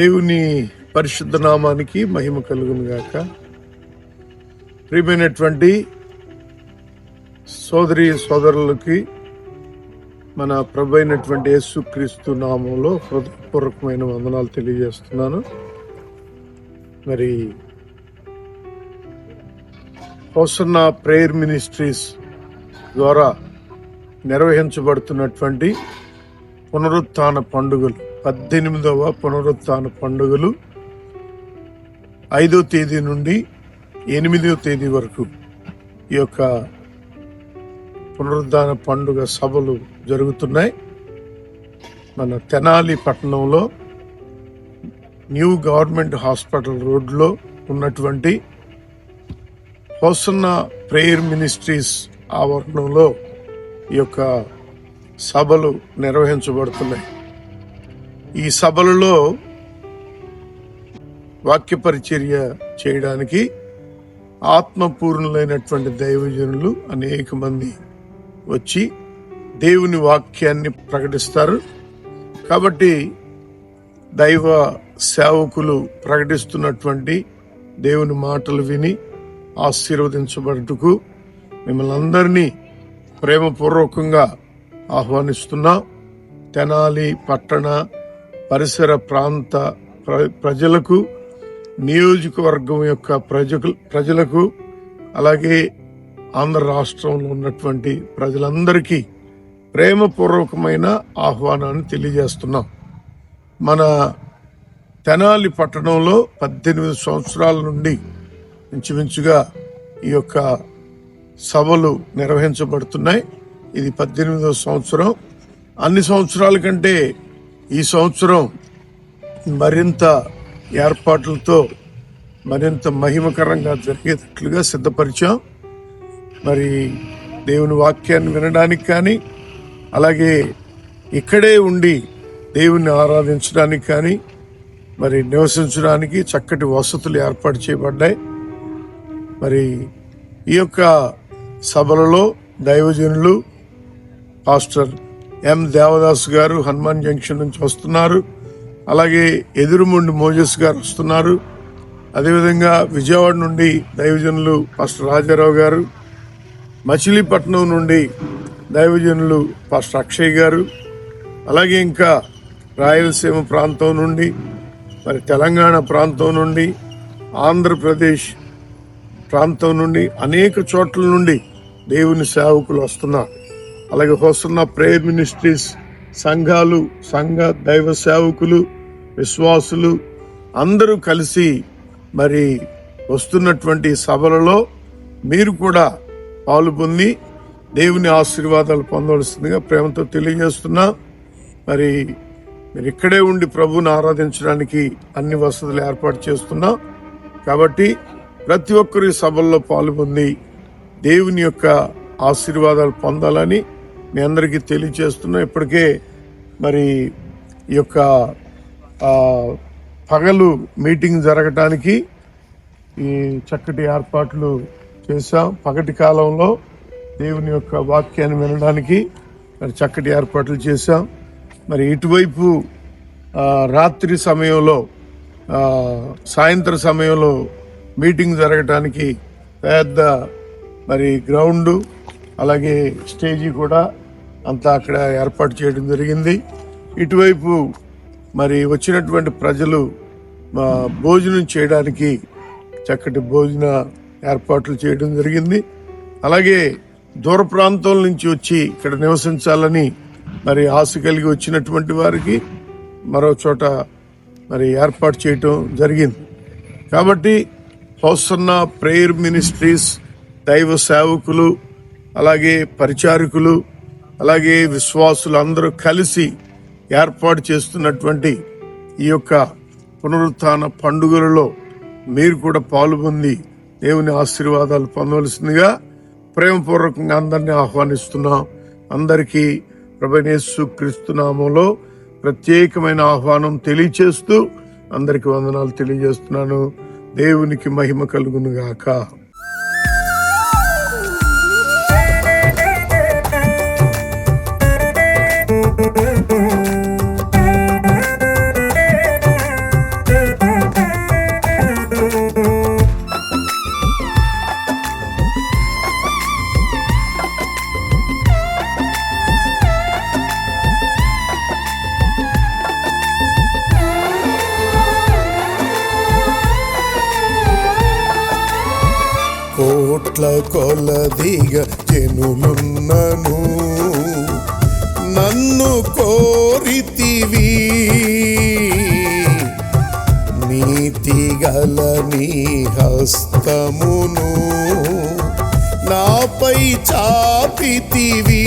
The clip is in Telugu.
దేవుని పరిశుద్ధ నామానికి మహిమ కలుగును గాక. ప్రియమైనటువంటి సోదరి సోదరులకి మన ప్రభు అయినటువంటి యేసుక్రీస్తు నామంలో హృదయపూర్వకమైన వందనాలు తెలియజేస్తున్నాను. మరి హోసన్న ప్రేయర్ మినిస్ట్రీస్ ద్వారా నిర్వహించబడుతున్నటువంటి పునరుత్థాన పండుగలు పద్దెనిమిదవ పునరుత్న పండుగలు ఐదో తేదీ నుండి ఎనిమిదవ తేదీ వరకు ఈ యొక్క పునరుద్ధాన పండుగ సభలు జరుగుతున్నాయి. మన తెనాలి పట్టణంలో న్యూ గవర్నమెంట్ హాస్పిటల్ రోడ్లో ఉన్నటువంటి హోసన్న ప్రేయర్ మినిస్ట్రీస్ ఆవరణంలో ఈ యొక్క సభలు నిర్వహించబడుతున్నాయి. ఈ సభలలో వాక్య పరిచర్య చేయడానికి ఆత్మపూర్ణులైనటువంటి దైవజనులు అనేక మంది వచ్చి దేవుని వాక్యాన్ని ప్రకటిస్తారు. కాబట్టి దైవ సేవకులు ప్రకటిస్తున్నటువంటి దేవుని మాటలు విని ఆశీర్వదించబడుటకు మిమ్మల్ని అందరినీ ప్రేమపూర్వకంగా ఆహ్వానిస్తున్నాం. తెనాలి పట్టణ పరిసర ప్రాంత ప్ర- ప్రజలకు నియోజకవర్గం యొక్క ప్రజకు ప్రజలకు అలాగే ఆంధ్ర రాష్ట్రంలో ఉన్నటువంటి ప్రజలందరికీ ప్రేమపూర్వకమైన ఆహ్వానాన్ని తెలియజేస్తున్నాం. మన తెనాలి పట్టణంలో పద్దెనిమిది సంవత్సరాల నుండి ఇంచుమించుగా ఈ యొక్క సభలు నిర్వహించబడుతున్నాయి. ఇది పద్దెనిమిదవ సంవత్సరం. అన్ని సంవత్సరాల కంటే ఈ సంవత్సరం మరింత ఏర్పాట్లతో మరింత మహిమకరంగా జరిగేటట్లుగా సిద్ధపరిచాం. మరి దేవుని వాక్యాన్ని వినడానికి కానీ అలాగే ఇక్కడే ఉండి దేవుణ్ణి ఆరాధించడానికి కానీ మరి నివసించడానికి చక్కటి వసతులు ఏర్పాటు చేయబడ్డాయి. మరి ఈ యొక్క సభలలో దైవజనులు పాస్టర్ ఎం దేవదాస్ గారు హనుమాన్ జంక్షన్ నుంచి వస్తున్నారు. అలాగే ఎదురుముండి మోజస్ గారు వస్తున్నారు. అదేవిధంగా విజయవాడ నుండి దైవజనులు పాస్టర్ రాజారావు గారు మచిలీపట్నం నుండి దైవజనులు పాస్టర్ అక్షయ్ గారు అలాగే ఇంకా రాయలసీమ ప్రాంతం నుండి మరి తెలంగాణ ప్రాంతం నుండి ఆంధ్రప్రదేశ్ ప్రాంతం నుండి అనేక చోట్ల నుండి దేవుని సేవకులు వస్తున్నారు. అలాగే వస్తున్న ప్రేయర్ మినిస్ట్రీస్ సంఘాలు సంఘ దైవ సేవకులు విశ్వాసులు అందరూ కలిసి మరి వస్తున్నటువంటి సభలలో మీరు కూడా పాలు పొంది దేవుని ఆశీర్వాదాలు పొందవలసిందిగా ప్రేమతో తెలియజేస్తున్నా. మరి మీరు ఇక్కడే ఉండి ప్రభువుని ఆరాధించడానికి అన్ని వసతులు ఏర్పాటు చేస్తున్నా. కాబట్టి ప్రతి ఒక్కరు ఈ సభల్లో పాల్గొంది దేవుని యొక్క ఆశీర్వాదాలు పొందాలని మీ అందరికీ తెలియజేస్తున్నా. ఇప్పటికే మరి ఈ యొక్క పగలు మీటింగ్ జరగటానికి ఈ చక్కటి ఏర్పాట్లు చేశాం. పగటి కాలంలో దేవుని యొక్క వాక్యాన్ని వినడానికి మరి చక్కటి ఏర్పాట్లు చేశాం. మరి ఇటువైపు రాత్రి సమయంలో సాయంత్ర సమయంలో మీటింగ్ జరగటానికి పెద్ద మరి గ్రౌండ్ అలాగే స్టేజీ కూడా అంతా అక్కడ ఏర్పాటు చేయడం జరిగింది. ఇటువైపు మరి వచ్చినటువంటి ప్రజలు భోజనం చేయడానికి చక్కటి భోజన ఏర్పాట్లు చేయడం జరిగింది. అలాగే దూర ప్రాంతాల నుంచి వచ్చి ఇక్కడ నివసించాలని మరి ఆశ కలిగి వచ్చినటువంటి వారికి మరో చోట మరి ఏర్పాటు చేయటం జరిగింది. కాబట్టి హోసన్న ప్రేయర్ మినిస్ట్రీస్ దైవ సేవకులు అలాగే పరిచారకులు అలాగే విశ్వాసులు అందరూ కలిసి ఏర్పాటు చేస్తున్నటువంటి ఈ యొక్క పునరుత్న పండుగలలో మీరు కూడా పాల్గొంది దేవుని ఆశీర్వాదాలు పొందవలసిందిగా ప్రేమపూర్వకంగా అందరినీ ఆహ్వానిస్తున్నాం. అందరికీ ప్రభనేసు క్రీస్తునామంలో ప్రత్యేకమైన ఆహ్వానం తెలియచేస్తూ అందరికి వందనాలు తెలియజేస్తున్నాను. దేవునికి మహిమ కలుగునుగాక. కోట్ల కొలదిగా చెనులున్నను నన్ను కోరితివి. నీతి గల నీ హస్తమును నాపై చాపితివి.